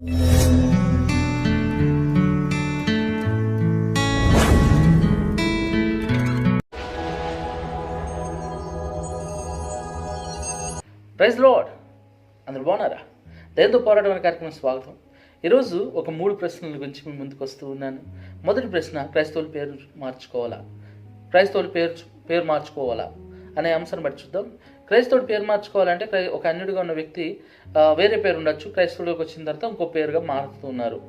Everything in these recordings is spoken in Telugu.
ప్రైజ్ లోడ్ అందరు బాగున్నారా? దయతో పోరాటం అనే కార్యక్రమం స్వాగతం. ఈరోజు ఒక మూడు ప్రశ్నల గురించి మీ ముందుకు వస్తూ ఉన్నాను. మొదటి ప్రశ్న క్రైస్తవుల పేరు మార్చుకోవాలా? క్రైస్తవుల పేరు పేరు మార్చుకోవాలా? అనే అంశాన్ని బట్టి చూద్దాం. క్రైస్తవుడు పేరు మార్చుకోవాలంటే క్రై- ఒక అన్యుడిగా ఉన్న వ్యక్తి వేరే పేరు ఉండొచ్చు. క్రైస్తవుడికి వచ్చిన తర్వాత ఇంకో పేరుగా మారుతున్నారు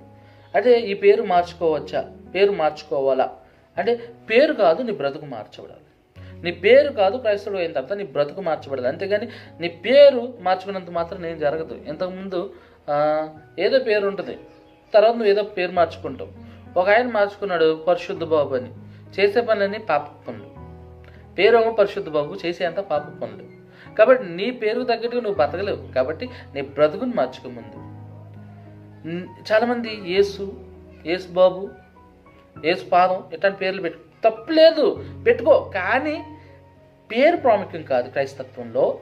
అంటే ఈ పేరు మార్చుకోవచ్చా? పేరు మార్చుకోవాలా? అంటే పేరు కాదు నీ బ్రతుకు మార్చబడాలి. నీ పేరు కాదు క్రైస్తవుడు అయిన తర్వాత నీ బ్రతుకు మార్చబడదు అంతేగాని నీ పేరు మార్చుకున్నంత మాత్రం నేను జరగదు. ఇంతకుముందు ఏదో పేరు ఉంటుంది. తర్వాత నువ్వు ఏదో పేరు మార్చుకుంటావు. ఒక ఆయన మార్చుకున్నాడు పరిశుద్ధ బాబు అని. చేసే పనులన్నీ పాప పనులు. పేరు పరిశుద్ధ బాబు చేసే అంత పాప పనులు. కాబట్టి నీ పేరుకు తగ్గట్టుగా నువ్వు బతకలేవు. కాబట్టి నీ బ్రతుకుని మార్చుకోముందు చాలామంది యేసు యేసు బాబు యేసు పాదం ఇట్లాంటి పేర్లు పెట్టు. తప్పులేదు పెట్టుకో. కానీ పేరు ప్రాముఖ్యం కాదు క్రైస్తత్వంలో.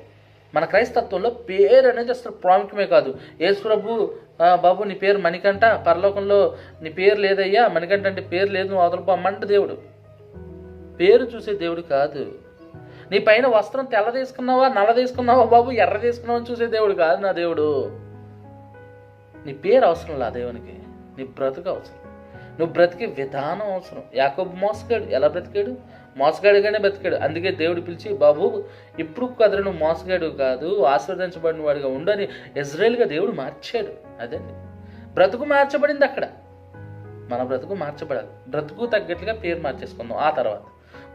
మన క్రైస్తత్వంలో పేరు అనేది అసలు ప్రాముఖ్యమే కాదు. యేసు ప్రభు బాబు నీ పేరు మణికంఠ పరలోకంలో నీ పేరు లేదయ్యా మణికంఠ అంటే పేరు లేదు నువ్వు అవతల అమ్మంట దేవుడు. పేరు చూసే దేవుడు కాదు. నీ పైన వస్త్రం తెల్ల తీసుకున్నావా నల్ల తీసుకున్నావా బాబు? ఎర్ర తీసుకున్నావా అని చూసే దేవుడు కాదు నా దేవుడు. నీ పేరు అవసరం లా దేవునికి. నీ బ్రతుకు అవసరం. నువ్వు బ్రతికే విధానం అవసరం. యాకోబు మోసగాడు. ఎలా బ్రతికాడు? మోసగాడిగానే బ్రతికాడు. అందుకే దేవుడు పిలిచి బాబు ఇప్పుడు కదరు నువ్వు మోసగాడు కాదు ఆశీర్వదించబడిన వాడిగా ఉండని ఇజ్రాయెల్గా దేవుడు మార్చాడు. అదండి బ్రతుకు మార్చబడింది అక్కడ. మన బ్రతుకు మార్చబడాలి. బ్రతుకు తగ్గట్టుగా పేరు మార్చేసుకుందాం. ఆ తర్వాత.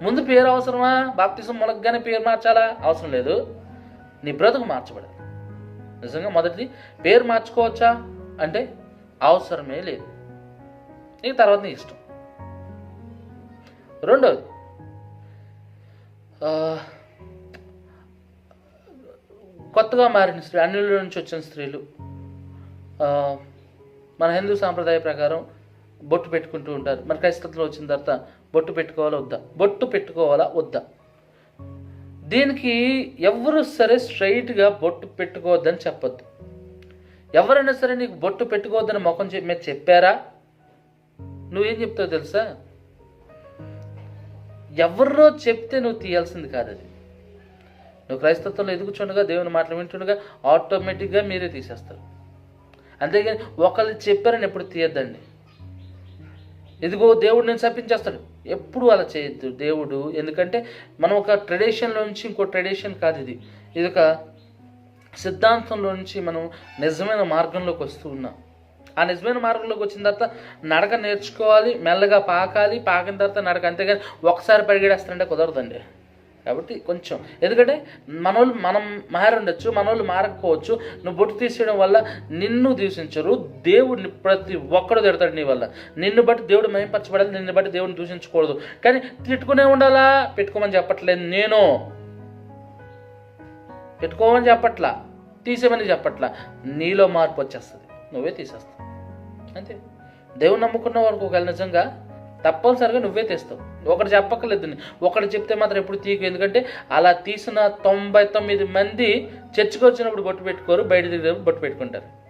ముందు పేరు అవసరమా? బాప్తిసం మొలగ్గానే పేరు మార్చాలా? అవసరం లేదు. నీ బ్రతుకు మార్చబడాలి నిజంగా మొదటిది పేరు మార్చుకోవచ్చా? అంటే అవసరమే లేదు. నీకు తర్వాత నీ ఇష్టం. రెండవది కొత్తగా మారిన స్త్రీ అన్నిల నుంచి వచ్చిన స్త్రీలు మన హిందూ సాంప్రదాయ ప్రకారం బొట్టు పెట్టుకుంటూ ఉంటారు. మరి క్రైస్తత్వం వచ్చిన తర్వాత బొట్టు పెట్టుకోవాలా వద్దా? బొట్టు పెట్టుకోవాలా వద్దా? దీనికి ఎవరు సరే స్ట్రైట్గా బొట్టు పెట్టుకోవద్దని చెప్పొద్దు. ఎవరైనా సరే నీకు బొట్టు పెట్టుకోవద్దని ముఖం చెప్పి మీద చెప్పారా? నువ్వేం చెప్తావు తెలుసా? ఎవరో చెప్తే నువ్వు తీయాల్సింది కాదు అది. నువ్వు క్రైస్తత్వంలో ఎదుగుచుండగా దేవుని మాటలు వింటుండగా ఆటోమేటిక్గా మీరే తీసేస్తారు. అంతేగాని ఒకళ్ళు చెప్పారని ఎప్పుడు తీయద్దండి. ఇదిగో దేవుడు నేను చప్పించేస్తాడు ఎప్పుడు అలా చేయొద్దు దేవుడు. ఎందుకంటే మనం ఒక ట్రెడిషన్లో నుంచి ఇంకో ట్రెడిషన్ కాదు ఇది. ఇది ఒక సిద్ధాంతంలో నుంచి మనం నిజమైన మార్గంలోకి వస్తూ ఉన్నాం. ఆ నిజమైన మార్గంలోకి వచ్చిన తర్వాత నడక నేర్చుకోవాలి మెల్లగా పాకాలి పాకిన తర్వాత నడక. అంతేగాని ఒకసారి పరిగెడేస్తారంటే కుదరదండి. కాబట్టి కొంచెం. ఎందుకంటే మనోళ్ళు మనం మారుండొచ్చు మనోళ్ళు మారకపోవచ్చు. నువ్వు బొట్టు తీసేయడం వల్ల నిన్ను దూషించరు దేవుడిని ప్రతి ఒక్కడు తిడతాడు నీ వల్ల. నిన్ను బట్టి దేవుడు మయంపరచబడాలి నిన్ను బట్టి దేవుడిని దూషించకూడదు. కానీ తిట్టుకునే ఉండాలా? పెట్టుకోమని చెప్పట్లేదు నేను. పెట్టుకోమని చెప్పట్లా. తీసేమని చెప్పట్లా. నీలో మార్పు వచ్చేస్తుంది. నువ్వే తీసేస్తావు. అంతే. దేవుని నమ్ముకున్న వారికి ఒకవేళ నిజంగా తప్పనిసరిగా నువ్వే తీస్తావు. ఒకటి చెప్పక్కర్లేదు ఒకటి చెప్తే మాత్రం ఎప్పుడు తీకు ఎందుకంటే అలా తీసిన తొంభై తొమ్మిది మంది చర్చికి వచ్చినప్పుడు బొట్టు పెట్టుకోరు బయట తిరిగినప్పుడు బొట్టు పెట్టుకుంటారు.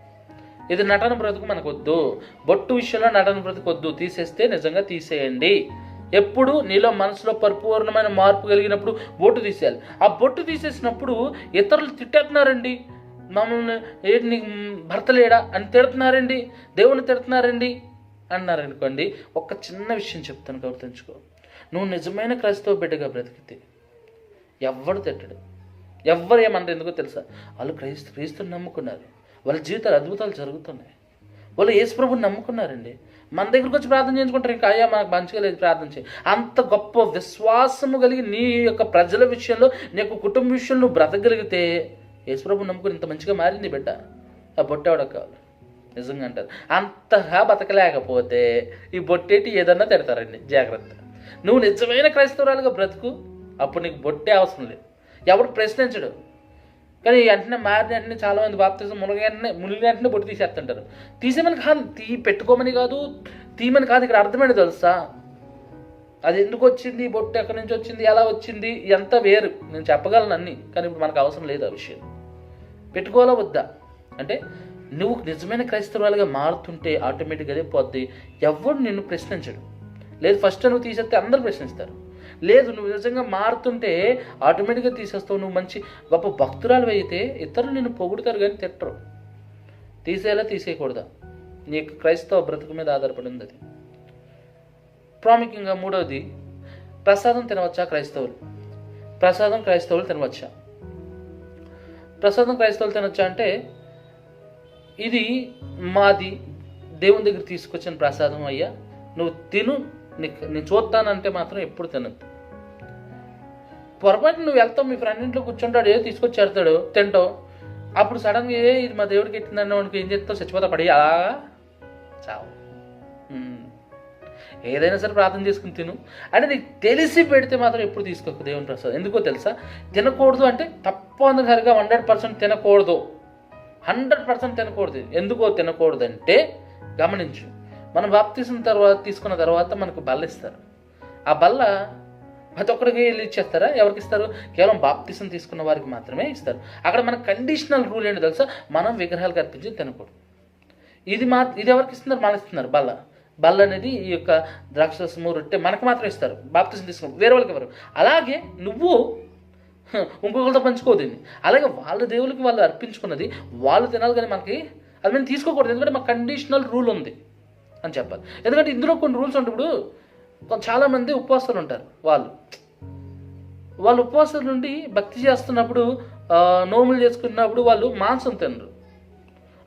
ఇది నటన బ్రతుకు మనకు వద్దు బొట్టు విషయంలో నటన బ్రతుకు వద్దు తీసేస్తే నిజంగా తీసేయండి. ఎప్పుడు నీలో మనసులో పరిపూర్ణమైన మార్పు కలిగినప్పుడు బొట్టు తీసేయాలి. ఆ బొట్టు తీసేసినప్పుడు ఇతరులు తిట్టేస్తున్నారండి. మమ్మల్ని ఏంటి నీకు భర్త లేడా అని తిడుతున్నారండి. దేవుని తిడుతున్నారండి. అన్నారనుకోండి ఒక చిన్న విషయం చెప్తాను గుర్తుంచుకో నువ్వు నిజమైన క్రైస్తవ బిడ్డగా బ్రతికితే ఎవ్వడు తిట్టడు? ఎవ్వరు ఏమన్నారు ఎందుకో తెలుసా? వాళ్ళు క్రైస్తు క్రీస్తుని నమ్ముకున్నారు. వాళ్ళ జీవితాలు అద్భుతాలు జరుగుతున్నాయి. వాళ్ళు యేసుప్రభుని నమ్ముకున్నారండి. మన దగ్గరికి వచ్చి ప్రార్థన చేయించుకుంటారు ఇంకా అయ్యా మనకు మంచిగా లేదు ప్రార్థన చేయి. అంత గొప్ప విశ్వాసము కలిగి నీ యొక్క ప్రజల విషయంలో నీ యొక్క కుటుంబ విషయంలో నువ్వు బ్రతకగలిగితే యేసుప్రభు నమ్ముకుని ఇంత మంచిగా మారింది బిడ్డ. ఆ బొట్టేవాడకు కావాలి నిజంగా అంటారు. అంతగా బతకలేకపోతే ఈ బొట్టేటి ఏదన్నా తిడతారండి. జాగ్రత్త. నువ్వు నిజమైన క్రైస్తవురాలుగా బ్రతుకు అప్పుడు నీకు బొట్టే అవసరం లేదు. ఎవడు ప్రశ్నించడు. కానీ వెంటనే మారిన వెంటనే చాలామంది బాప్తిజం మునిగిన వెంటనే మునిగి వెంటనే బొట్టు తీసేస్తుంటారు. తీసేమని కాదు తీ పెట్టుకోమని కాదు తీయమని కాదు ఇక్కడ అర్థమైనది తెలుసా? అది ఎందుకు వచ్చింది? బొట్టు ఎక్కడి నుంచి వచ్చింది? ఎలా వచ్చింది? ఎంత వేరు? నేను చెప్పగలను అన్ని కానీ ఇప్పుడు మనకు అవసరం లేదు ఆ విషయం. పెట్టుకోవాలా వద్దా? అంటే నువ్వు నిజమైన క్రైస్తవాలుగా మారుతుంటే ఆటోమేటిక్గా అదే పోద్ది. ఎవరు నిన్ను ప్రశ్నించడు. లేదు ఫస్ట్ నువ్వు తీసేస్తే అందరూ ప్రశ్నిస్తారు. లేదు నువ్వు నిజంగా మారుతుంటే ఆటోమేటిక్గా తీసేస్తావు. నువ్వు మంచి గొప్ప భక్తురాలు అయితే ఇతరులు నిన్ను పొగుడుతారు కానీ తిట్టరు. తీసేలా తీసేయకూడదా? నీ క్రైస్తవ బ్రతుకు మీద ఆధారపడి ఉంది అది ప్రాముఖ్యంగా మూడవది ప్రసాదం తినవచ్చా క్రైస్తవులు? ప్రసాదం క్రైస్తవులు తినవచ్చా? ప్రసాదం క్రైస్తవులు తినవచ్చా అంటే ఇది మాది దేవుని దగ్గర తీసుకొచ్చిన ప్రసాదం అయ్యా. నువ్వు తిను నీకు నేను చూస్తానంటే మాత్రం ఎప్పుడు తినద్దు. పొరపాటు నువ్వు వెళ్తావు మీ ఫ్రెండ్ ఇంట్లో కూర్చుంటాడు ఏదో తీసుకొచ్చి వెళ్తాడు తింటావు. అప్పుడు సడన్గా ఏ ఇది మా దేవుడికి ఎట్టిందన్న వాడికి ఏం చేస్తావు చచ్చిపోతా పడి అలా చావు. ఏదైనా సరే ప్రార్థన చేసుకుని తిను. అంటే నీకు తెలిసి పెడితే మాత్రం ఎప్పుడు తీసుకోకు దేవుని ప్రసాదం. ఎందుకో తెలుసా? తినకూడదు అంటే తప్పనిసరిగా హండ్రెడ్ పర్సెంట్ తినకూడదు. హండ్రెడ్ పర్సెంట్ తినకూడదు. ఎందుకో తినకూడదు అంటే గమనించు. మనం బాప్తీసిన తర్వాత తీసుకున్న తర్వాత మనకు బల్ల ఇస్తారు. ఆ బల్ల ప్రతి ఒక్కరికి వెళ్ళి ఇచ్చేస్తారా? ఎవరికి ఇస్తారు? కేవలం బాప్తీసం తీసుకున్న వారికి మాత్రమే ఇస్తారు. అక్కడ మన కండిషనల్ రూల్ ఏంటో తెలుసా? మనం విగ్రహాలు కల్పించి తినకూడదు. ఇది మా ఇది ఎవరికి ఇస్తున్నారు? మన ఇస్తున్నారు బల్ల. బల్ల అనేది ఈ యొక్క ద్రాక్షరసము రొట్టె మనకు మాత్రం ఇస్తారు. బాప్తిసం తీసుకున్నారు వేరే వాళ్ళకి ఎవరు? అలాగే నువ్వు ఇంకొకరితో పంచుకోదు దీన్ని అలాగే వాళ్ళ దేవులకి వాళ్ళు అర్పించుకున్నది వాళ్ళు తినాలి కానీ మనకి అది మేము తీసుకోకూడదు. ఎందుకంటే మాకు కండిషనల్ రూల్ ఉంది అని చెప్పాలి. ఎందుకంటే ఇందులో కొన్ని రూల్స్ ఉంటాయి. ఇప్పుడు చాలామంది ఉపవాసాలు ఉంటారు వాళ్ళు. వాళ్ళు ఉపవాసాల నుండి భక్తి చేస్తున్నప్పుడు నోములు చేసుకున్నప్పుడు వాళ్ళు మాంసం తినరు.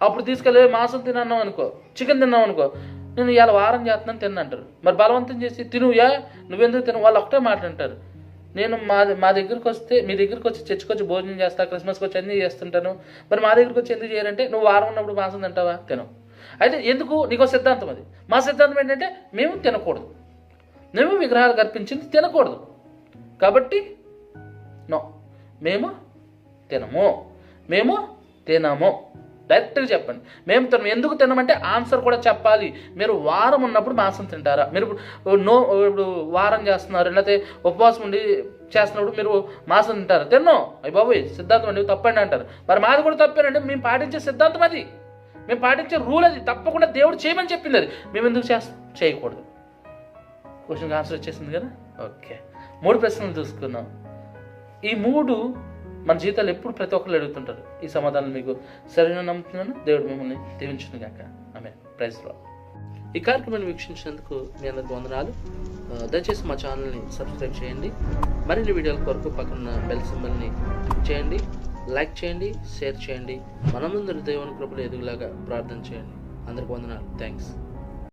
అప్పుడు తీసుకెళ్ళి మాంసం తిన్నాం అనుకో చికెన్ తిన్నాం అనుకో నేను ఇవాళ వారం చేస్తున్నాను తిన్నంటారు. మరి బలవంతం చేసి తిను యా నువ్వెందుకు తిన వాళ్ళు ఒకటే మాట అంటారు. నేను మా మా దగ్గరికి వస్తే మీ దగ్గరికి వచ్చి చర్చికి వచ్చి భోజనం చేస్తా క్రిస్మస్కి వచ్చి అన్నీ చేస్తుంటాను. మరి మా దగ్గరికి వచ్చి ఎందుకు చేయాలంటే నువ్వు వారం ఉన్నప్పుడు మాంసం తింటావా? తినవు. అయితే ఎందుకు? నీకో సిద్ధాంతం అది. మా సిద్ధాంతం ఏంటంటే మేము తినకూడదు. మేము విగ్రహాలు కల్పించింది తినకూడదు. కాబట్టి నో. మేము తినము. మేము తినము. డైరెక్ట్గా చెప్పండి. మేము తినము. ఎందుకు తినమంటే ఆన్సర్ కూడా చెప్పాలి. మీరు వారం ఉన్నప్పుడు మాంసం తింటారా? మీరు ఇప్పుడు నో ఇప్పుడు వారం చేస్తున్నారు లేకపోతే ఉపవాసం ఉండి చేస్తున్నప్పుడు మీరు మాంసం తింటారు? తిన్నాం. అయ్యి బాబోయ్ సిద్ధాంతం అండి తప్పండి అంటారు. మరి మాది కూడా తప్పేనండి. మేము పాటించే సిద్ధాంతం అది. మేము పాటించే రూల్ అది. తప్పకుండా దేవుడు చేయమని చెప్పింది అది. మేము ఎందుకు చేస్త చేయకూడదు. క్వశ్చన్కి ఆన్సర్ వచ్చేసింది కదా? ఓకే. మూడు ప్రశ్నలు చూసుకుందాం. ఈ మూడు మన జీవితాలు ఎప్పుడు ప్రతి ఒక్కరు అడుగుతుంటారు ఈ సమాధానం మీకు సరైన నమ్ముతున్నాను. దేవుడు మిమ్మల్ని దీవించును గాక. ఆమె ప్రైజ్లో ఈ కార్యక్రమాన్ని వీక్షించినందుకు మీ అందరికి వందనాలు. దయచేసి మా ఛానల్ని సబ్స్క్రైబ్ చేయండి. మరిన్ని వీడియోల కొరకు పక్కన బెల్ సింబల్ని క్లిక్ చేయండి. లైక్ చేయండి షేర్ చేయండి. మనమందరి దేవుని కృపలు ఎదుగులాగా ప్రార్థన చేయండి. అందరికి వందనాలు. థ్యాంక్స్